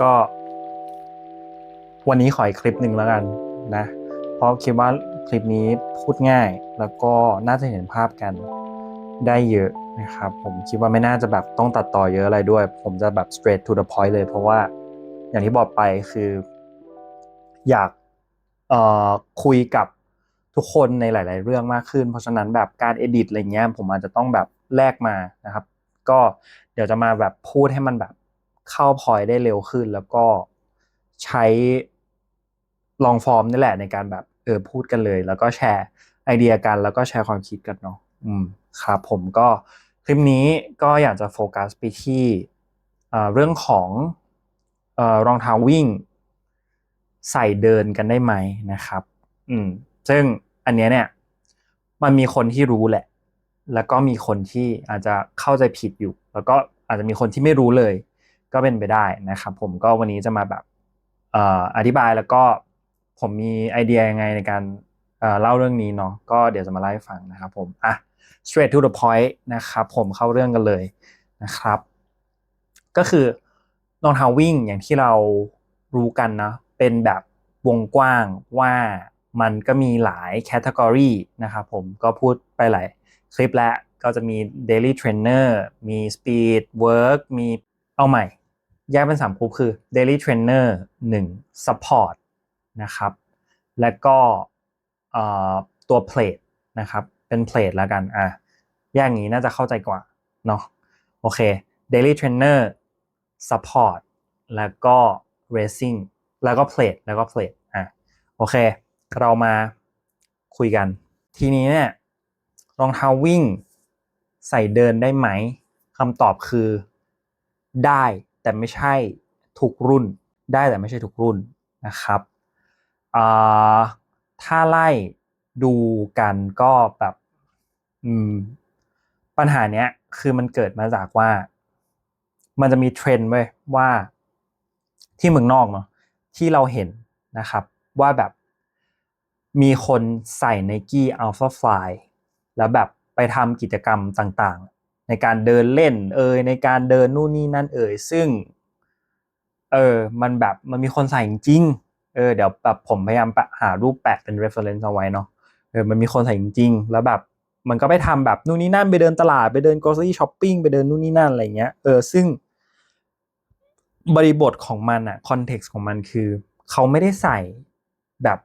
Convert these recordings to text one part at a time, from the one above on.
ก็ วันนี้ขออีกคลิปหนึ่งแล้วกันนะ เพราะคิดว่าคลิปนี้พูดง่ายแล้วก็น่าจะเห็นภาพกันได้เยอะนะครับผมคิดว่าไม่น่าจะแบบต้องตัดต่อเยอะอะไรด้วย ผมจะแบบ straight to the point เลย เพราะว่าอย่างที่บอกไปคือ อยากคุยกับทุกคนในหลาย ๆ เรื่องมากขึ้น เพราะฉะนั้นแบบการ edit อะไรเงี้ยผมอาจจะต้องแบบแลกมานะครับ ก็เดี๋ยวจะมาแบบพูดให้มันแบบ เข้าพอยได้เร็วขึ้น แล้วก็ใช้ลองฟอร์มนี่แหละในการแบบเออพูดกันเลย แล้วก็แชร์ไอเดียกันแล้วก็แชร์ความคิดกันเนาะอืมครับผมก็คลิปนี้ก็อยากจะโฟกัสไปที่เอ่อเรื่องของเอ่อรองเท้าวิ่ง ใส่เดินกันได้ไหมนะครับ อืมซึ่งอันเนี้ยเนี่ยมันมีคนที่รู้แหละ แล้วก็มีคนที่อาจจะเข้าใจผิดอยู่ แล้วก็อาจจะมีคนที่ไม่รู้เลย ก็เป็นไปได้นะครับ ผมก็วันนี้จะมาแบบอธิบายแล้วก็ผมมีไอเดียยังไงในการเอ่อเล่าเรื่องนี้เนาะก็เดี๋ยวจะมาเล่าให้ฟังนะครับผมอะ straight to the point นะครับผมเข้าเรื่องกันเลยนะครับ ก็คือรองเท้าวิ่งอย่างที่เรารู้กันนะเป็นแบบวงกว้างว่ามันก็มีหลายแคตตากรีนะครับผมก็พูดไปหลายคลิปแล้วก็จะมี daily trainer มี speed work มีเอาใหม่ แยกเป็นสามกลุ่มคือ daily trainer 1 support นะครับ และก็ตัว plate นะครับ เป็น plate แล้วกัน อะแยกอย่างนี้น่าจะเข้าใจกว่า เนาะ โอเค daily trainer support แล้วก็ racing แล้วก็ plate แล้วก็ plate อะ โอเค เรามาคุยกัน ทีนี้เนี่ยรองเท้าวิ่งใส่เดินได้ไหมคำตอบคือได้ แต่ไม่ใช่ทุกรุ่น ได้แต่ไม่ใช่ทุกรุ่นนะครับถ้าไล่ดูกันก็แบบปัญหาเนี้ยคือมันเกิดมาจากว่า มันจะมีเทรนด์เว้ยว่าที่เมืองนอกเนาะที่เราเห็นนะครับว่าแบบมีคนใส่ Nike Alpha Fly แล้วแบบไปทำกิจกรรมต่าง ในการเดินเล่นเอยในการเดินนู่นนี่นั่นเอยซึ่งเออมันแบบมันมีคนใส่จริงเออเดี๋ยวแบบผมพยายามหารูปแปะเป็น reference เอาไว้เนาะเออมันมีคนใส่จริงแล้วแบบมันก็ไปทำแบบนู่นนี่นั่นไปเดินตลาดไปเดิน grocery shopping ไปเดินนู่นนี่นั่นอะไรเงี้ยเออซึ่ง บริบทของมันอะคอนเท็กซ์ของมันคือเขาไม่ได้ใส่แบบ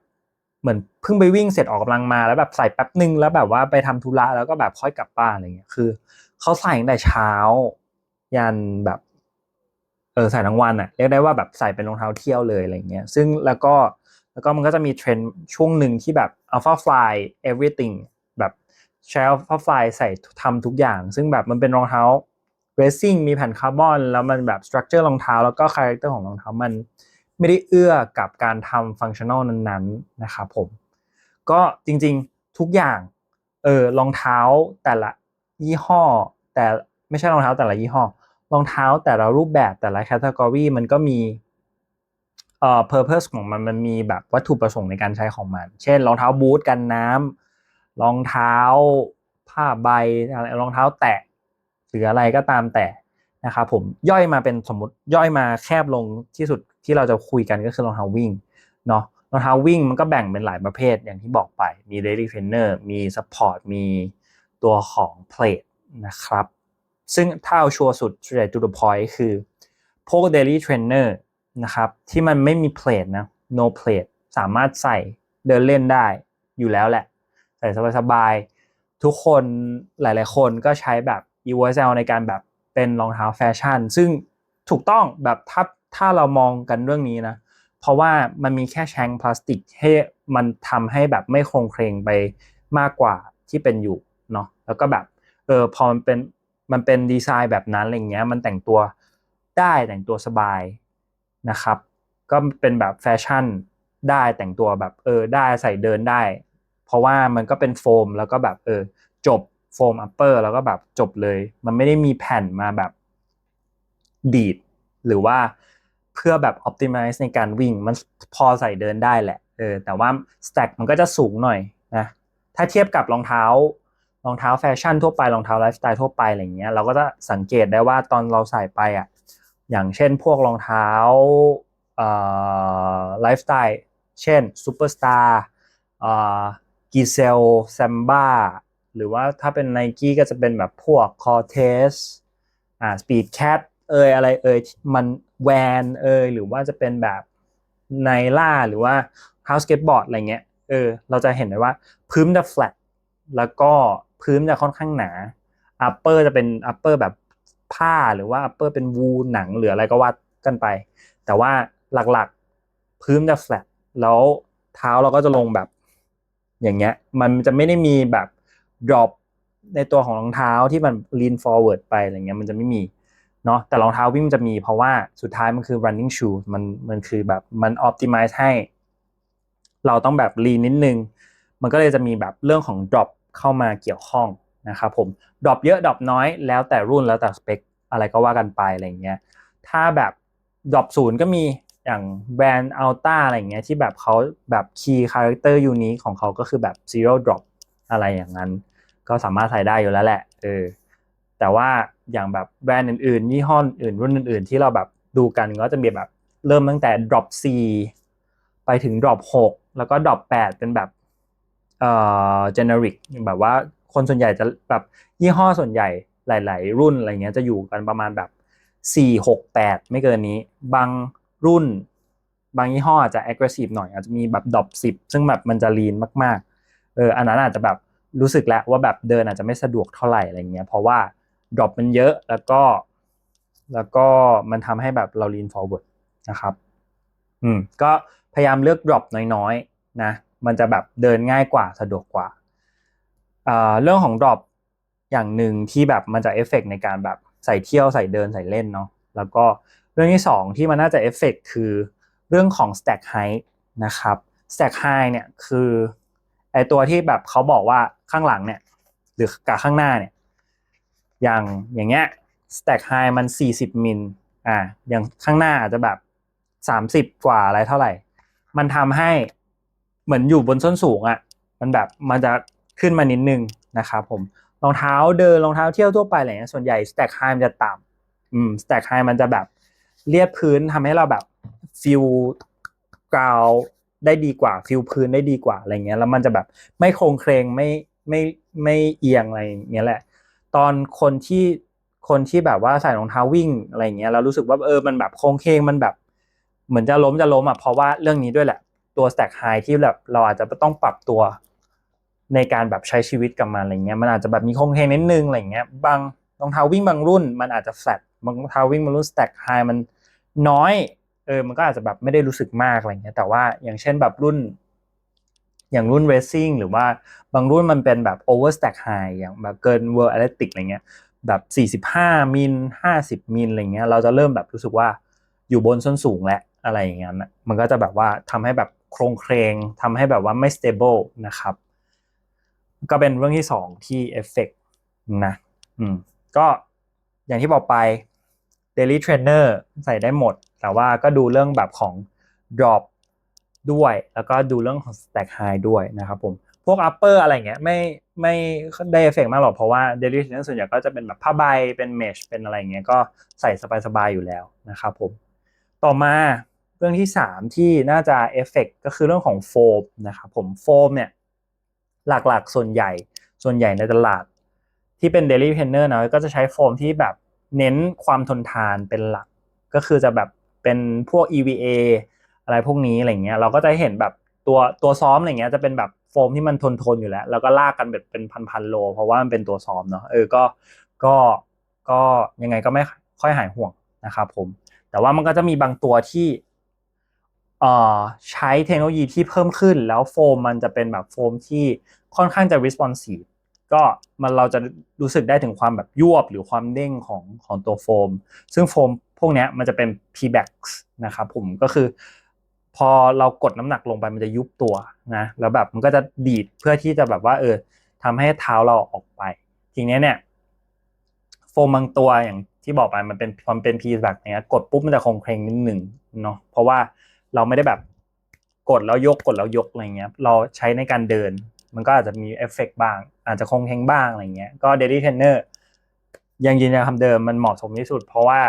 เหมือนเพิ่งไปวิ่งเสร็จออกกำลังมาแล้วแบบใส่แป๊บหนึ่งแล้วแบบว่าไปทำธุระแล้วก็แบบค่อยกลับบ้านอะไรเงี้ยคือ เขาใส่ตั้งแต่เช้า ยันแบบเออใส่ทั้งวันอะเรียกได้ว่าแบบใส่เป็นรองเท้าเที่ยวเลยอะไรเงี้ยซึ่งแล้วก็แล้วก็มันก็จะมีเทรนด์ช่วงหนึ่งที่แบบ alpha fly everything แบบใช้ alpha fly ใส่ทำทุกอย่าง ซึ่งแบบมันเป็นรองเท้า racing มีแผ่นคาร์บอน แล้วมันแบบ structure รองเท้า แล้วก็ character ของรองเท้ามันไม่ได้เอื้อกับการทำ functional นั้นๆนะครับผม ก็จริงๆทุกอย่างเออรองเท้าแต่ละ ยี่ห้อ แต่ไม่ใช่รองเท้าแต่ละยี่ห้อรองเท้าแต่ละรูปแบบแต่ละ category มันก็มีเอ่อ purpose ของมันมันมีแบบวัตถุประสงค์ในการใช้ของมัน เช่นรองเท้าบูทกันน้ำรองเท้าผ้าใบอะไรรองเท้าแตะหรืออะไรก็ตามแต่นะครับผมย่อยมาเป็นสมมติย่อยมาแคบลงที่สุดที่เราจะคุยกันก็คือรองเท้าวิ่งเนาะรองเท้าวิ่งมันก็แบ่งเป็นหลายประเภทอย่างที่บอกไปมี daily trainer มี support มี ตัวของ plate นะครับ ซึ่งถ้าเอาชัวร์สุด straight to the point คือพวก daily trainer นะครับ ที่มันไม่มี plate นะ no plate สามารถใส่เดินเล่นได้อยู่แล้วแหละ ใส่สบายๆ ทุกคนหลายๆคนก็ใช้แบบ USL ในการแบบเป็นรองเท้าแฟชั่น ซึ่งถูกต้องแบบถ้าถ้าเรามองกันเรื่องนี้นะ เพราะว่ามันมีแค่แชงพลาสติกให้มันทำให้แบบไม่คงเครงไปมากกว่าที่เป็นอยู่ แล้วก็แบบเออพอมันเป็นมันเป็นดีไซน์แบบนั้นอะไรเงี้ย มันแต่งตัวได้แต่งตัวสบายนะครับ ก็เป็นแบบแฟชั่นได้แต่งตัวแบบเออได้ใส่เดินได้ เพราะว่ามันก็เป็นโฟมแล้วก็แบบเออจบโฟมอัปเปอร์แล้วก็แบบจบเลย มันไม่ได้มีแผ่นมาแบบดีด หรือว่าเพื่อแบบ optimize ในการวิ่งมันพอใส่เดินได้แหละเออแต่ว่า stack มันก็จะสูงหน่อยนะถ้าเทียบกับรองเท้า รองเท้าแฟชั่นทั่วไปรองเท้าไลฟ์สไตล์ทั่วไปอะไรเงี้ยเราก็จะสังเกตได้ว่าตอนเราใส่ไปอะอย่างเช่นพวกรองเท้าไลฟ์สไตล์เช่นซูเปอร์สตาร์กีเซลแซมบ้าหรือว่าถ้าเป็นไนกี้ก็จะเป็นแบบพวกคอเทสอ่าสปีดแคทเอยอะไรเอยมันแวนเอยหรือว่าจะเป็นแบบไนล่าหรือว่าเท้าสเก็ตบอร์ดอะไรเงี้ยเออเราจะเห็นได้ว่าพื้นจะ flat แล้วก็ พื้นจะค่อนข้างหนา upper จะเป็น upper แบบผ้าหรือว่า upper เป็นวูลหนังหรืออะไรก็ว่ากันไป แต่ว่าหลักๆพื้นจะ flat แล้วเท้าเราก็จะลงแบบอย่างเงี้ย มันจะไม่ได้มีแบบ drop ในตัวของรองเท้าที่มัน lean forward ไปอะไรเงี้ยมันจะไม่มีเนาะแต่รองเท้าวิ่งมันจะมีเพราะว่าสุดท้ายมันคือ running shoe มันมันคือแบบมัน optimize ให้ เราต้องแบบ lean นิดนึง มันก็เลยจะมีแบบเรื่องของ drop เข้ามาเกี่ยวข้องนะครับผม drop เยอะ drop น้อยแล้วแต่รุ่นแล้วแต่สเปคอะไรก็ว่ากันไปอะไรเงี้ยถ้าแบบ drop ศูนย์ก็มีอย่างแบรนด์ Alta อะไรเงี้ยที่แบบเขาแบบ key character unique ของเขาก็คือแบบ zero drop อะไรอย่างนั้น ก็สามารถใส่ได้อยู่แล้วแหละเออแต่ว่าอย่างแบบแบรนด์อื่นๆยี่ห้ออื่นรุ่นอื่น ๆ ที่เราแบบดูกันก็จะมีแบบเริ่มตั้งแต่ drop 4ไปถึง drop 6 แล้วก็ drop 8 เป็นแบบ เอ่อ generic แบบว่าคนส่วนใหญ่จะแบบยี่ห้อส่วนใหญ่หลาย ๆ รุ่นอะไรเงี้ยจะอยู่กันประมาณแบบ4 6 8ไม่เกินนี้ บางรุ่น บางยี่ห้ออาจจะ aggressive หน่อยอาจจะมีแบบ drop 10ซึ่งแบบมันจะ lean มากๆเอออันนั้นอาจจะแบบรู้สึกแล้วว่าแบบเดินอาจจะไม่สะดวกเท่าไหร่อะไรเงี้ยเพราะว่า drop มันเยอะแล้วก็ แล้วก็มันทำให้แบบเรา lean forward นะครับ อืมก็พยายามเลือก drop น้อยๆ นะ มันจะแบบเดินง่ายกว่าสะดวกกว่า เรื่องของ drop อย่างหนึ่งที่แบบมันจะเอฟเฟกในการแบบใส่เที่ยวใส่เดินใส่เล่นเนาะแล้วก็เรื่องที่สองที่มันน่าจะเอฟเฟกคือเรื่องของ stack height นะครับ stack height เนี่ยคือไอตัวที่แบบเขาบอกว่าข้างหลังเนี่ยหรือกับข้างหน้าเนี่ยอย่างอย่างเงี้ย stack high มัน 40 มิลอ่าอย่างข้างหน้าอาจจะแบบ 30 กว่าอะไรเท่าไหร่ มันทำให้ เหมือนอยู่บนส้นสูงอะ่ะมันแบบมันจะขึ้นมานิดนึงนะครับผมรองเท้าเดินรองเท้าเที่ยวทั่วไปอะไรเงี้ยส่วนใหญ่ stack high มันจะต่ำอืม stack high มันจะแบบเลียดพื้นทำให้เราแบบฟิลกราวได้ดีกว่าฟิลพื้นได้ดีกว่าอะไรเงี้ยแล้วมันจะแบบไม่โครงเครงไม่ไม่ไม่เอียงอะไรเงี้ยแหละ ตอนคนที่คนที่แบบว่าใส่รองเท้าวิ่งอะไรเงี้ยเรารู้สึกว่าเออมันแบบโครงเครงมันแบบ เหมือนจะล้มจะล้มอะเพราะว่าเรื่องนี้ด้วยแหละ ตัว stack high ที่แบบเราอาจจะต้องปรับตัวในการแบบใช้ชีวิตกับมันอะไรเงี้ยมันอาจจะแบบมีโครงเคงนิดนึงอะไรเงี้ยบางรองเท้าวิ่งบางรุ่น มันอาจจะ flat บางรองเท้าวิ่งบางรุ่น stack high มันน้อยเออมันก็อาจจะแบบไม่ได้รู้สึกมากอะไรเงี้ยแต่ว่าอย่างเช่นแบบรุ่น อย่างรุ่น racing หรือว่าบางรุ่นมันเป็นแบบ overstack high อย่างแบบเกิน world athletic อะไรเงี้ยแบบ45มิล50มิลอะไรเงี้ยเราจะเริ่มแบบรู้สึกว่าอยู่บนส้นสูงและอะไรอย่างเงี้ยมันก็จะแบบว่าทำให้แบบ โครงเครงทำให้แบบว่าไม่ stable นะครับ ก็เป็นเรื่องที่สองที่เอฟเฟกนะอืมก็อย่างที่บอกไป daily trainer ใส่ได้หมด แต่ว่าก็ดูเรื่องแบบของ drop ด้วย แล้วก็ดูเรื่องของ stack high ด้วยนะครับผมพวก upper อะไรเงี้ยไม่ไม่ได้เอฟเฟกมากหรอกเพราะว่า daily trainer ส่วนใหญ่ก็จะเป็นแบบผ้าใบเป็น mesh เป็นอะไรเงี้ยก็ใส่สบายๆอยู่แล้วนะครับผมต่อมา รื่องที่ 3 ที่น่าจะเอฟเฟกก็คือเรื่องของโฟมนะครับผมโฟมเนี่ยหลักๆ ส่วนใหญ่ส่วนใหญ่ในตลาด ที่เป็น daily trainer นะก็จะใช้โฟมที่แบบเน้นความทนทานเป็นหลัก ก็คือจะแบบเป็นพวก EVA อะไรพวกนี้อะไรเงี้ยเราก็จะเห็นแบบตัวตัวซ้อมอะไรเงี้ยจะเป็นแบบโฟมที่มันทนทนอยู่แล้ว แล้วก็ลากกันแบบเป็นพันๆโล เพราะว่ามันเป็นตัวซ้อมเนาะเออก็ก็ก็ยังไงก็ไม่ค่อยหายห่วงนะครับผม แต่ว่ามันก็จะมีบางตัวที่ ใช้เทคโนโลยีที่เพิ่มขึ้น แล้วโฟมมันจะเป็นแบบโฟมที่ค่อนข้างจะ responsive ก็มันเราจะรู้สึกได้ถึงความแบบยวบหรือความเด้งของของตัวโฟม ซึ่งโฟมพวกนี้มันจะเป็น P-bax นะครับผมก็คือ พอเรากดน้ำหนักลงไปมันจะยุบตัวนะแล้วแบบมันก็จะดีดเพื่อที่จะแบบว่าเออทำให้เท้าเราออกไป ทีนี้เนี่ยโฟมบางตัวอย่างที่บอกไปมันเป็นความเป็น P-bax เนี้ยกดปุ๊บมันจะคงเคร่งนิดหนึ่งเนาะเพราะว่า เราไม่ได้แบบกดแล้วยกกดแล้วยกอะไรเงี้ยเราใช้ในการเดิน มันก็อาจจะมีเอฟเฟกบ้าง อาจจะคงเคงบ้างอะไรเงี้ยก็ daily trainer ยังยืนยันคำเดิมมันเหมาะสมที่สุด เพราะว่า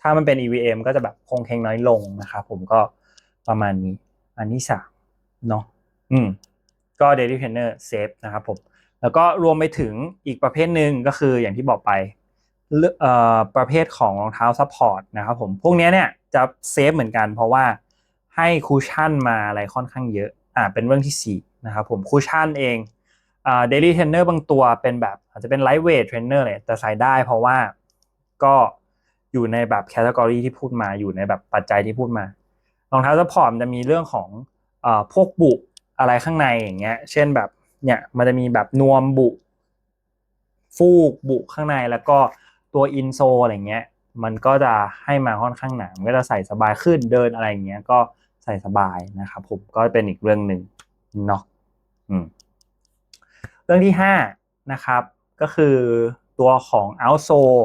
ถ้ามันเป็น EVM ก็จะแบบคงเคงน้อยลงนะครับผมก็ประมาณนี้ อันที่สามเนาะอืมก็ daily trainer safe นะครับผมแล้วก็รวมไปถึงอีกประเภทหนึ่งก็คืออย่างที่บอกไป ประเภทของรองเท้าซัพพอร์ตนะครับผมพวกนี้เนี่ยจะเซฟเหมือนกัน เพราะว่าให้คูชั่นมาอะไรค่อนข้างเยอะอ่าเป็นเรื่องที่สี่นะครับผมคูชั่นเองอ่า daily trainer บางตัวเป็นแบบอาจจะเป็น lightweight trainer เลยแต่ใส่ได้เพราะว่าก็อยู่ในแบบแคตตากรีที่พูดมาอยู่ในแบบปัจจัยที่พูดมารองเท้าซัพพอร์ตจะมีเรื่องของอ่อพวกบุอะไรข้างในอย่างเงี้ย เช่นแบบเนี่ยมันจะมีแบบนวมบุฟูกบุข้างในแล้วก็ ตัวอินโซอะไรเงี้ย มันก็จะให้มาค่อนข้างหนามันก็จะใส่สบายขึ้นเดินอะไรอย่างเงี้ยก็ใส่สบายนะครับผมก็เป็นอีกเรื่องหนึ่งเนาะอืมเรื่องที่ห้านะครับ ก็คือตัวของ outsole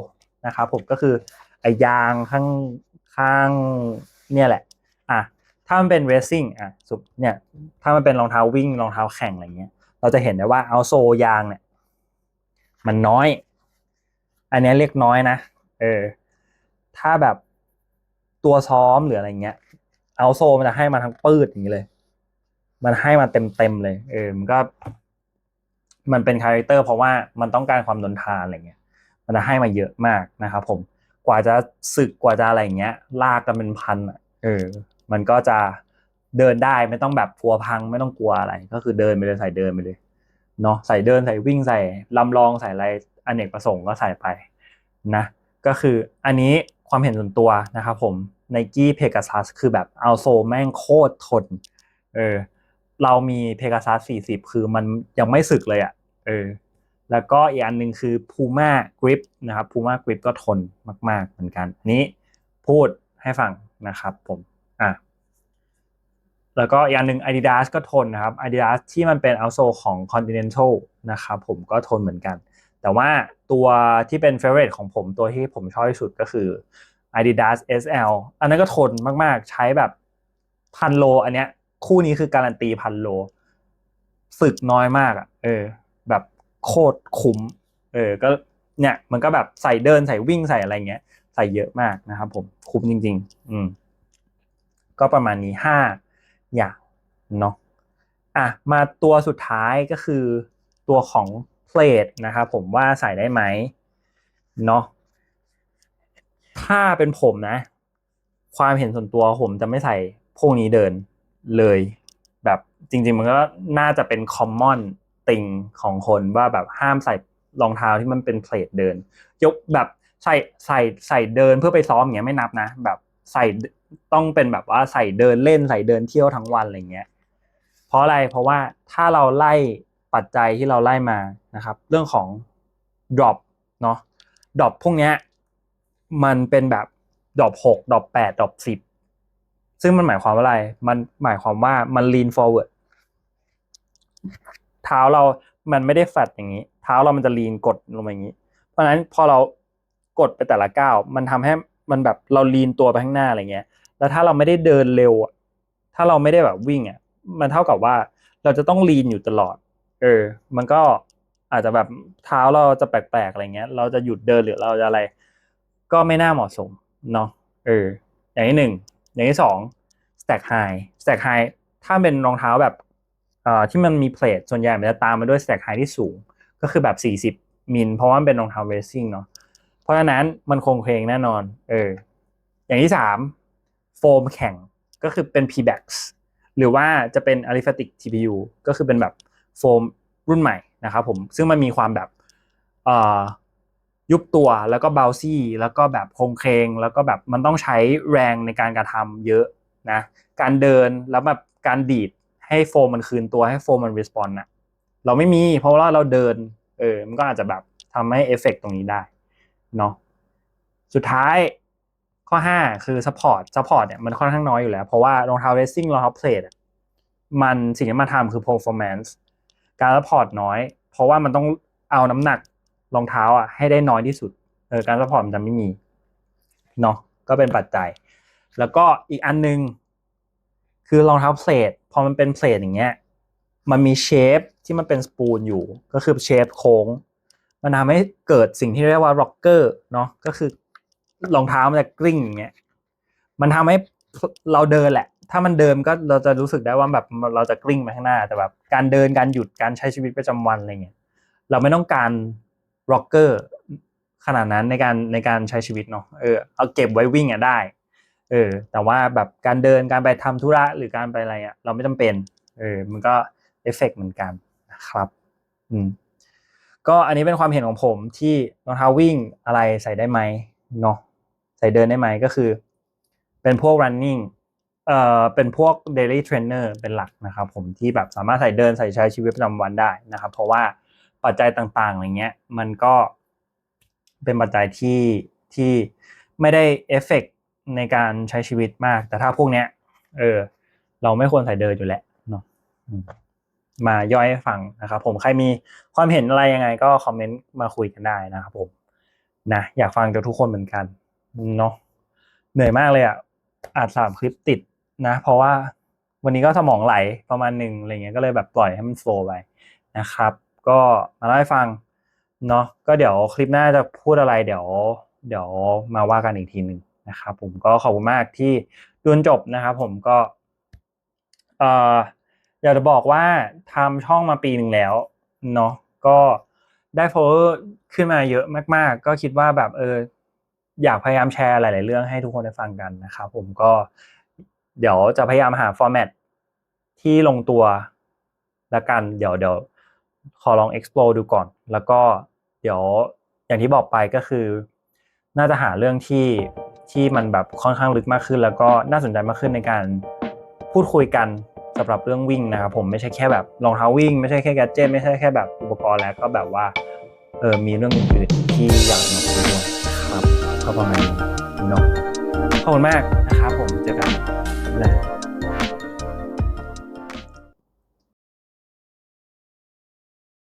นะครับผมก็คือไอยางข้างข้างเนี่ยแหละอะถ้ามันเป็น racing อะสุดเนี่ยถ้ามันเป็นรองเท้าวิ่งรองเท้าแข่งอะไรเงี้ย เราจะเห็นได้ว่า outsole ยางเนี่ย มันน้อย อันนี้เรียกน้อยนะ เออ ถ้าแบบตัวซ้อมหรืออะไรเงี้ย outsole มันจะให้มาทั้งปืดอย่างนี้เลย มันให้มาเต็มเต็มเลย เออ มันก็ มันเป็นคาแรคเตอร์เพราะว่ามันต้องการความทนทานอะไรเงี้ย มันจะให้มาเยอะมากนะครับผม กว่าจะสึกกว่าจะอะไรเงี้ย ลากกันเป็นพันอะ เออ มันก็จะเดินได้ไม่ต้องแบบกลัวพังไม่ต้องกลัวอะไร ก็คือเดินไปเลยใส่เดินไปเลย เนาะใส่เดินใส่วิ่งใส่ลำลองใส่อะไร อเนกประสงค์ก็ใส่ไปนะก็คืออันนี้ความเห็นส่วนตัวนะครับผม Nike Pegasus คือแบบเอาโซแม่งโคตรทนเออเรามี Pegasus 40คือมันยังไม่สึกเลยอะ่ะเออแล้วก็อีกอันหนึ่งคือ Puma Grip นะครับ Puma Grip ก็ทนมากๆเหมือนกันนี้พูดให้ฟังนะครับผมอะแล้วก็อีกอันหนึ่ง Adidas ก็ทนนะครับ Adidas ที่มันเป็น outsole ของ Continental นะครับผมก็ทนเหมือนกัน แต่ว่าตัวที่เป็น favorite ของผมตัวที่ผมชอบที่สุดก็คือ Adidas SL อันนั้นก็ทนมากๆ ใช้แบบพันโล อันเนี้ย คู่นี้คือการันตีพันโลฝึกน้อยมากอะ เออ แบบโคตรคุ้ม เออ ก็เนี่ย มันก็แบบใส่เดินใส่วิ่งใส่อะไรเงี้ย ใส่เยอะมากนะครับผม คุ้มจริง ๆ อืม ก็ประมาณนี้ห้าอย่างเนาะ อะ มาตัวสุดท้ายก็คือตัวของ เพลทนะครับผมว่าใส่ได้ไหมเนาะถ้าเป็นผมนะ ความเห็นส่วนตัวผมจะไม่ใส่พวกนี้เดินเลย แบบจริง ๆ มันก็น่าจะเป็นคอมมอนติงของคนว่าแบบห้ามใส่รองเท้าที่มันเป็นเพลทเดิน ยกแบบใส่ใส่ใส่เดินเพื่อไปซ้อมอย่างเงี้ยไม่นับนะ แบบใส่ต้องเป็นแบบว่าใส่เดินเล่นใส่เดินเที่ยวทั้งวันอะไรเงี้ย เพราะอะไรเพราะว่าถ้าเราไล่ ปัจจัยที่เราไล่มานะครับ เรื่องของ drop เนาะ drop พวกเนี้ยมันเป็นแบบ drop หก drop แปด drop สิบซึ่งมันหมายความว่าอะไร มันหมายความว่ามัน lean forward เท้าเรามันไม่ได้แฟดอย่างนี้ เท้าเรามันจะ lean กดลงมาอย่างนี้ เพราะฉะนั้นพอเรากดไปแต่ละก้าวมันทำให้มันแบบเรา lean ตัวไปข้างหน้าอะไรเงี้ย แล้วถ้าเราไม่ได้เดินเร็วถ้าเราไม่ได้แบบวิ่งอะ มันเท่ากับว่าเราจะต้อง lean อยู่ตลอด เออ มันก็อาจจะแบบเท้าเราจะแปลกๆอะไรเงี้ย เราจะหยุดเดินหรือเราจะอะไร ก็ไม่น่าเหมาะสมเนาะเออ อย่างที่หนึ่งอย่างที่สอง stack high stack high ถ้าเป็นรองเท้าแบบเอ่อที่มันมีเพลทส่วนใหญ่มันจะตามมาด้วย stack high ที่สูง ก็คือแบบ 40 มิลเพราะว่ามันเป็นรองเท้า racing เนาะเพราะฉะนั้นมันคงเพลงแน่นอน เออ อย่างที่สามโฟมแข็งก็คือเป็น P-Bax หรือว่าจะเป็น Aliphatic TPU ก็คือเป็นแบบ โฟมรุ่นใหม่นะครับผมซึ่งมันมีความแบบเอ่อยุบตัวแล้วก็เบลซี่ แล้วก็แบบโครงเคงแล้วก็แบบมันต้องใช้แรงในการกระทำเยอะนะการเดินแล้วแบบการดีดให้โฟมมันคืนตัวให้โฟมมันรีสปอนอะเราไม่มีเพราะว่าเราเดินเออมันก็อาจจะแบบทำให้เอฟเฟกตรงนี้ได้เนาะสุดท้ายข้อ 5 คือ support support เนี่ยมันค่อนข้างน้อยอยู่แล้ว เพราะว่ารองเท้า racing รองเท้า plate อะมันสิ่งที่มาทำคือ performance การ support น้อย เพราะว่ามันต้องเอาน้ำหนักรองเท้าอะให้ได้น้อยที่สุดเออการ support มันจะไม่มีเนาะก็เป็นปัจจัย แล้วก็อีกอันนึง คือรองเท้า plate พอมันเป็น plate อย่างเงี้ย มันมีเชฟที่มันเป็นสปูนอยู่ ก็คือเชฟโค้ง มันทำให้เกิดสิ่งที่เรียกว่า rocker เนาะก็คือรองเท้ามันจะกลิ้งอย่างเงี้ยมันทำให้เราเดินแหละ ถ้ามันเดินก็เราจะรู้สึกได้ว่าแบบเราจะกลิ้งไปข้างหน้าแต่แบบการเดินการหยุดการใช้ชีวิตประจำวันอะไรเงี้ยเราไม่ต้องการร็อกเกอร์ขนาดนั้นในการในการใช้ชีวิตเนาะเออเอาเก็บไว้วิ่งอะได้เออแต่ว่าแบบการเดินการไปทำธุระหรือการไปอะไรอะเราไม่จำเป็นเออมันก็เอฟเฟกต์เหมือนกันนะครับอืมก็อันนี้เป็นความเห็นของผมที่รองเท้าวิ่งอะไรใส่ได้ไหมเนาะใส่เดินได้ไหมก็คือ เป็นพวก running เอ่อเป็นพวก daily trainer เป็นหลักนะครับผมที่แบบสามารถใส่เดินใส่ใช้ชีวิตประจำวันได้นะครับ เพราะว่าปัจจัยต่างๆอะไรเงี้ยมันก็เป็นปัจจัยที่ที่ไม่ได้เอฟเฟกในการใช้ชีวิตมาก แต่ถ้าพวกเนี้ยเออเราไม่ควรใส่เดินอยู่แล้วเนาะมาย่อยให้ฟังนะครับผมใครมีความเห็นอะไรยังไง ก็คอมเมนต์มาคุยกันได้นะครับผมนะอยากฟังจากทุกคนเหมือนกันเนาะเหนื่อยมากเลยอะอาจสามคลิปติด นะ เพราะว่าวันนี้ก็สมองไหลประมาณหนึ่งอะไรเงี้ยก็เลยแบบปล่อยให้มันโฟล์ไปนะครับ ก็มาเล่าให้ฟังเนาะก็เดี๋ยวคลิปหน้าจะพูดอะไรเดี๋ยว เดี๋ยวมาว่ากันอีกทีหนึ่งนะครับผมก็ขอบคุณมากที่ดูจนจบนะครับ ผมก็เอ่ออยากจะบอกว่าทำช่องมาปีหนึ่งแล้วเนาะก็ได้ follower ขึ้นมาเยอะมาก ๆ ก็คิดว่าแบบเอออยากพยายามแชร์หลาย ๆ เรื่องให้ทุกคนได้ฟังกันนะครับผมก็ เดี๋ยวจะพยายามหา format ที่ลงตัวละกัน เดี๋ยวเดี๋ยวขอลอง explore ดูก่อน แล้วก็เดี๋ยวอย่างที่บอกไปก็คือ น่าจะหาเรื่องที่ที่มันแบบค่อนข้างลึกมากขึ้น แล้วก็น่าสนใจมากขึ้นในการพูดคุยกันสำหรับเรื่องวิ่งนะครับผมไม่ใช่แค่แบบรองเท้าวิ่ง ไม่ใช่แค่แกดเจิตไม่ใช่แค่แบบอุปกรณ์แล้วก็แบบว่าเออมีเรื่องอื่นๆที่อยากมาคุยด้วยครับก็ประมาณนี้เนาะขอบคุณมาก plan.